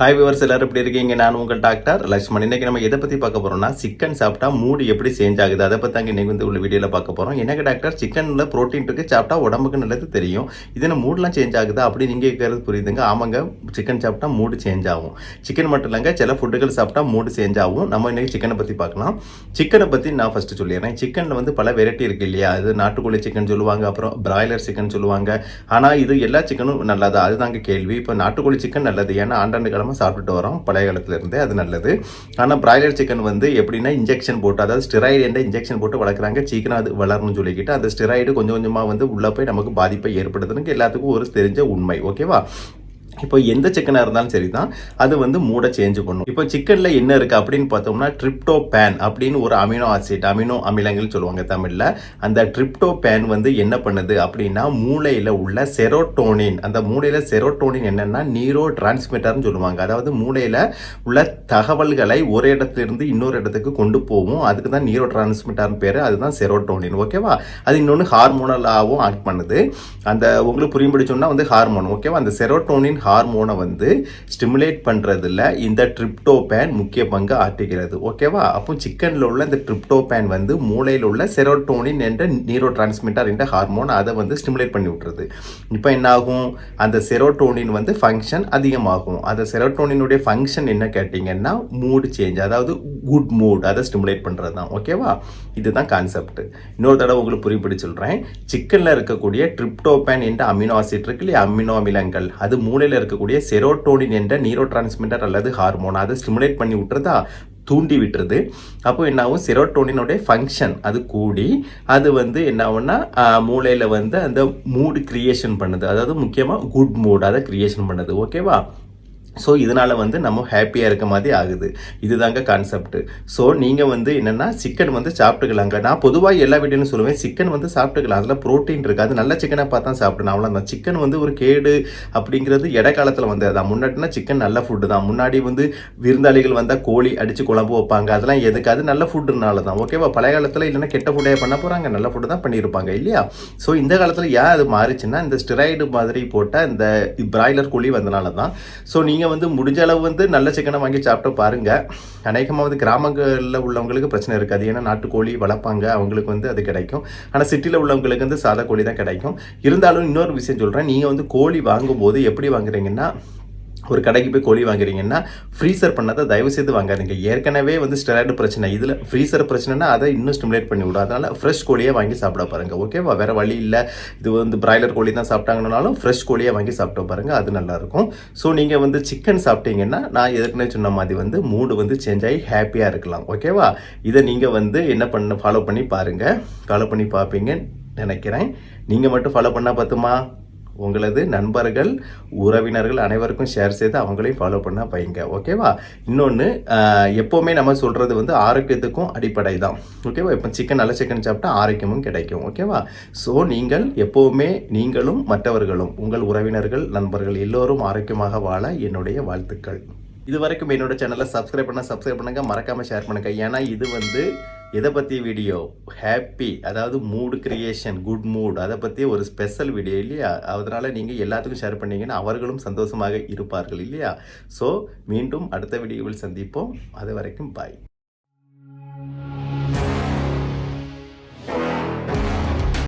Hi viewers எல்லாரும் எப்படி இருக்கீங்க? நான் உங்கள் டாக்டர் லக்ஷ்மண். இன்னைக்கு நம்ம எதை பற்றி பார்க்க போகிறோம்னா சிக்கன் சாப்பிட்டா மூடு எப்படி சேஞ்ச் ஆகுது? அதை பற்றி தாங்க இன்றைக்கி வந்து உள்ள வீடியோவில் பார்க்க போகிறோம் எனக்கு டாக்டர் சிக்கனில் ப்ரோட்டீன் இருக்குது சாப்பிட்டா உடம்புக்கு நல்லது தெரியும். இது மூடெலாம் சேஞ்ச் ஆகுதா? அப்படி நீங்கள் கேட்கறது புரியுதுங்க. ஆமாங்க சிக்கன் சாப்பிட்டா மூடு சேஞ்ச் ஆகும். சிக்கன் மட்டும் இல்லைங்க சில ஃபுட்டுகள் சாப்பிட்டா மூடு சேஞ்ச் ஆகும். நம்ம இன்றைக்கி சிக்கனை பற்றி பார்க்கலாம். சிக்கனை பற்றி நான் ஃபஸ்ட்டு சொல்லிடுறேன். சிக்கனில் வந்து பல வெரைட்டி இருக்கு இல்லையா? அது நாட்டுக்கோழி சிக்கன் சொல்லுவாங்க அப்புறம் பிராய்லர் சிக்கன் சொல்லுவாங்க. ஆனால் இது எல்லா சிக்கனும் நல்லதா? அதுதாங்க கேள்வி. இப்போ நாட்டுக்கோழி சிக்கன் நல்லது. ஏன்னா ஆண்டாண்டு காலமாக சாப்பிட்டுட்டு வரோம். பழைய காலத்துலேருந்தே அது நல்லது. ஆனால் பிராய்லர் சிக்கன் வந்து எப்படின்னா இன்ஜெக்ஷன் போட்டு அதாவது ஸ்டெராய்டு என்ற இன்ஜெக்ஷன் போட்டு வளர்க்குறாங்க. சீக்கிரம் அது வளரணும்னு சொல்லிக்கிட்டு அந்த ஸ்டெராய்டு கொஞ்சம் கொஞ்சமாக வந்து உள்ளே போய் நமக்கு பாதிப்பை ஏற்படுத்துறதுக்கு எல்லாத்துக்கும் ஒரு தெரிஞ்ச உண்மை. ஓகேவா இப்போ எந்த சிக்கனாக இருந்தாலும் சரி தான் அது வந்து மூட சேஞ்ச் பண்ணும். இப்போ சிக்கனில் என்ன இருக்குது அப்படின்னு பார்த்தோம்னா ட்ரிப்டோ பேன் அப்படின்னு ஒரு அமினோ ஆசிட் அமினோ அமிலங்கள் சொல்லுவாங்க தமிழில். அந்த ட்ரிப்டோ பேன் வந்து என்ன பண்ணுது அப்படின்னா மூளையில் உள்ள செரோட்டோனின் அந்த மூளையில் செரோட்டோனின் என்னென்னா நீரோ டிரான்ஸ்மிட்டர்னு சொல்லுவாங்க. அதாவது மூளையில் உள்ள தகவல்களை ஒரு இடத்துலேருந்து இன்னொரு இடத்துக்கு கொண்டு போகும். அதுக்கு தான் நீரோ டிரான்ஸ்மிட்டர்னு பேர். அதுதான் செரோட்டோனின் ஓகேவா அது இன்னொன்று ஹார்மோனலாகவும் ஆக்ட் பண்ணுது. அந்த உங்களுக்கு புரியும்படி சொன்னால் வந்து ஹார்மோன் ஓகேவா அந்த செரோட்டோனின் ஹார்மோனை வந்து ஸ்டிமுலேட் பண்ணுறதுல இந்த ட்ரிப்டோபேன் முக்கிய பங்கு ஆற்றுகிறது. ஓகேவா? அப்போ சிக்கனில் உள்ள இந்த ட்ரிப்டோபேன் வந்து மூளையில் உள்ள செரோட்டோனின் என்ற நீரோ டிரான்ஸ்மிட்டர் என்ற ஹார்மோன் அதை வந்து ஸ்டிமுலேட் பண்ணி விட்டுறது இப்போ என்னாகும்? அந்த செரோட்டோனின் வந்து ஃபங்க்ஷன் அதிகமாகும். அந்த செரோட்டோனினுடைய ஃபங்க்ஷன் என்ன கேட்டிங்கன்னா மூடு சேஞ்ச் அதாவது குட் மூட் அதை ஸ்டிமுலேட் பண்ணுறது தான் ஓகேவா இதுதான் கான்செப்ட் இன்னொரு தடவை உங்களுக்கு புரிப்படி சொல்கிறேன் சிக்கனில் இருக்கக்கூடிய ட்ரிப்டோபேன் என்ற அமினோ ஆசிட் இருக்கு இல்லையா? அமினோ அமிலங்கள். அது மூளையில் இருக்கக்கூடிய செரோட்டோனின் என்ற நீரோ டிரான்ஸ்மிட்டர் அல்லது ஹார்மோன் அதை ஸ்டிமுலேட் பண்ணி விட்டுறதா? தூண்டி விட்டுறது அப்போ என்னாகும்? செரோட்டோனினுடைய ஃபங்க்ஷன் அது கூடி அது வந்து என்ன ஆகும்னா மூளையில் வந்து அந்த மூடு கிரியேஷன் பண்ணுது. அதாவது முக்கியமாக குட் மூட் அதை கிரியேஷன் பண்ணுது. ஓகேவா ஸோ இதனால் வந்து நம்ம ஹாப்பியாக இருக்க மாதிரி ஆகுது. இதுதாங்க கான்செப்ட்டு ஸோ நீங்கள் வந்து என்னென்னா சிக்கன் வந்து சாப்பிட்டுக்கலாங்க. நான் பொதுவாக எல்லா வீடியோன்னு சொல்லுவேன் சிக்கன் வந்து சாப்பிட்டுக்கலாம். அதில் ப்ரோட்டீன் இருக்குது அது நல்ல சிக்கனை பார்த்தா சாப்பிடணும். அவ்வளோதான் சிக்கன் வந்து ஒரு கேடு அப்படிங்கிறது இடைக்காலத்தில் வந்து அதான் முன்னாடினா சிக்கன் நல்ல ஃபுட்டு தான். முன்னாடி வந்து விருந்தாளிகள் வந்தால் கோழி அடித்து குழம்பு வைப்பாங்க. அதெல்லாம் எதுக்காது நல்ல ஃபுட்டுனால தான். ஓகேவா பழைய காலத்தில் இல்லைன்னா கெட்ட ஃபுட்டே பண்ண போகிறாங்க நல்ல ஃபுட்டு தான் பண்ணியிருப்பாங்க. இல்லையா? ஸோ இந்த காலத்தில் ஏன் அது மாறிச்சுன்னா இந்த ஸ்டெராய்டு மாதிரி போட்ட இந்த பிராய்லர் கோழி வந்தனால தான். ஸோ நீங்கள் நீங்கள் வந்து முடிஞ்ச அளவு வந்து நல்ல சிக்கனை வாங்கி சாப்பிட்டு பாருங்க. அநேகமாக வந்து கிராமங்களில் உள்ளவங்களுக்கு பிரச்சனை இருக்காது. ஏன்னா நாட்டுக்கோழி வளர்ப்பாங்க. அவங்களுக்கு வந்து அது கிடைக்கும். ஆனால் சிட்டியில் உள்ளவங்களுக்கு வந்து சாதா கோழி தான் கிடைக்கும். இருந்தாலும் இன்னொரு விஷயம் சொல்கிறேன் நீங்கள் வந்து கோழி வாங்கும்போது எப்படி வாங்குறீங்கன்னா ஒரு கடைக்கு போய் கோழி வாங்குறீங்கன்னா ஃப்ரீசர் பண்ணதை தயவு செய்து வாங்காதீங்க. ஏற்கனவே வந்து ஸ்டெராய்டு பிரச்சனை. இதில் ஃப்ரீசர் பிரச்சனைனா அதை இன்னும் ஸ்டிமுலேட் பண்ணி விடும். அதனால் ஃப்ரெஷ் கோழியை வாங்கி சாப்பிட பாருங்க ஓகேவா வேறு வழி இல்லை. இது வந்து பிராய்லர் கோழி தான் சாப்பிட்டாங்கனாலும் ஃப்ரெஷ் கோழியை வாங்கி சாப்பிட்டு பாருங்க அது நல்லாயிருக்கும் ஸோ நீங்கள் வந்து சிக்கன் சாப்பிட்டீங்கன்னா நான் ஏற்கனவே சொன்ன மாதிரி வந்து மூடு வந்து சேஞ்ச் ஆகி ஹாப்பியாக இருக்கலாம் ஓகேவா இதை நீங்கள் வந்து என்ன பண்ண ஃபாலோ பண்ணி பாருங்கள் ஃபாலோ பண்ணி பார்ப்பீங்கன்னு நினைக்கிறேன். நீங்கள் மட்டும் ஃபாலோ பண்ணால் பார்த்துமா உங்களது நண்பர்கள் உறவினர்கள் அனைவருக்கும் ஷேர் செய்து அவங்களையும் ஃபாலோ பண்ண பையங்க ஓகேவா இன்னொன்று எப்போவுமே நம்ம சொல்கிறது வந்து ஆரோக்கியத்துக்கும் அடிப்படை தான். ஓகேவா இப்போ சிக்கன் நல்ல சிக்கன் சாப்பிட்டா ஆரோக்கியமும் கிடைக்கும். ஓகேவா ஸோ நீங்கள் எப்போவுமே நீங்களும் மற்றவர்களும் உங்கள் உறவினர்கள் நண்பர்கள் எல்லோரும் ஆரோக்கியமாக வாழ என்னுடைய வாழ்த்துக்கள். இது வரைக்கும் என்னோட சேனலை சப்ஸ்கிரைப் பண்ண சப்ஸ்கிரைப் பண்ணுங்க. மறக்காம ஷேர் பண்ணுங்க. ஏன்னா இது வந்து எதை பற்றி வீடியோ ஹாப்பி அதாவது மூடு கிரியேஷன் குட் மூட் அதை பற்றி ஒரு ஸ்பெஷல் வீடியோ இல்லையா? அதனால் நீங்கள் எல்லாத்துக்கும் ஷேர் பண்ணீங்கன்னா அவர்களும் சந்தோஷமாக இருப்பார்கள் இல்லையா? ஸோ மீண்டும் அடுத்த வீடியோவில் சந்திப்போம். அது வரைக்கும் பாய்